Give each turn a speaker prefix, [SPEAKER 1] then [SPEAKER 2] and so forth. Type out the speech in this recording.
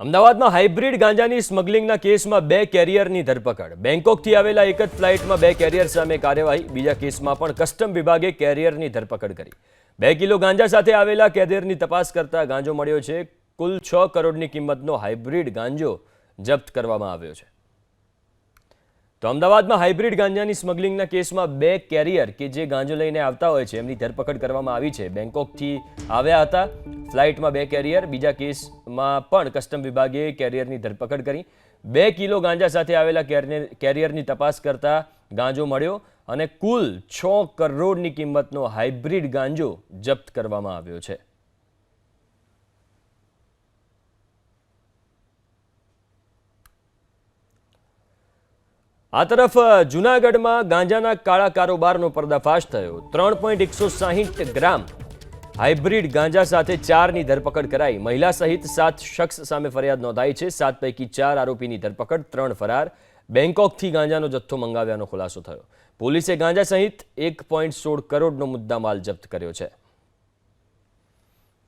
[SPEAKER 1] અમદાવાદમાં હાઇબ્રિડ ગાંજાની સ્મગલિંગના કેસમાં બે કેરિયરની ધરપકડ. બેંકોકથી આવેલા એક જ ફ્લાઇટમાં બે કેરિયર સામે કાર્યવાહી, બીજા કેસમાં પણ કસ્ટમ વિભાગે કેરિયરની ધરપકડ કરી. બે કિલો ગાંજા સાથે આવેલા કેરિયરની તપાસ કરતા ગાંજો મળ્યો છે. કુલ છ કરોડની કિંમતનો હાઇબ્રિડ ગાંજો જપ્ત કરવામાં આવ્યો છે. તો અમદાવાદમાં હાઇબ્રિડ ગાંજાની સ્મગલિંગના કેસમાં બે કેરિયર કે જે ગાંજો લઈને આવતા હોય છે, એમની ધરપકડ કરવામાં આવી છે. બેંકોકથી આવ્યા હતા, ફ્લાઇટમાં બે કેરિયર, બીજા કેસમાં પણ કસ્ટમ વિભાગે કેરિયરની ધરપકડ કરી. બે કિલો ગાંજા સાથે આવેલા કેરિયર- કેરિયરની તપાસ કરતા ગાંજો મળ્યો અને કુલ છ કરોડની કિંમતનો હાઇબ્રિડ ગાંજો જપ્ત કરવામાં આવ્યો છે. આ તરફ જૂનાગઢમાં ગાંજાના કાળા કારોબારનો પર્દાફાશ થયો. ત્રણ પોઈન્ટ એકસો સાહીઠ ગ્રામ હાઇબ્રિડ ગાંજા સાથે ચારની ધરપકડ કરાઈ. મહિલા સહિત સાત શખ્સ સામે ફરિયાદ નોંધાઈ છે. સાત પૈકી ચાર આરોપીની ધરપકડ, ત્રણ ફરાર. બેંકોકથી ગાંજાનો જથ્થો મંગાવ્યાનો ખુલાસો થયો. પોલીસે ગાંજા સહિત એક પોઈન્ટ સોળ કરોડનો મુદ્દામાલ જપ્ત કર્યો છે.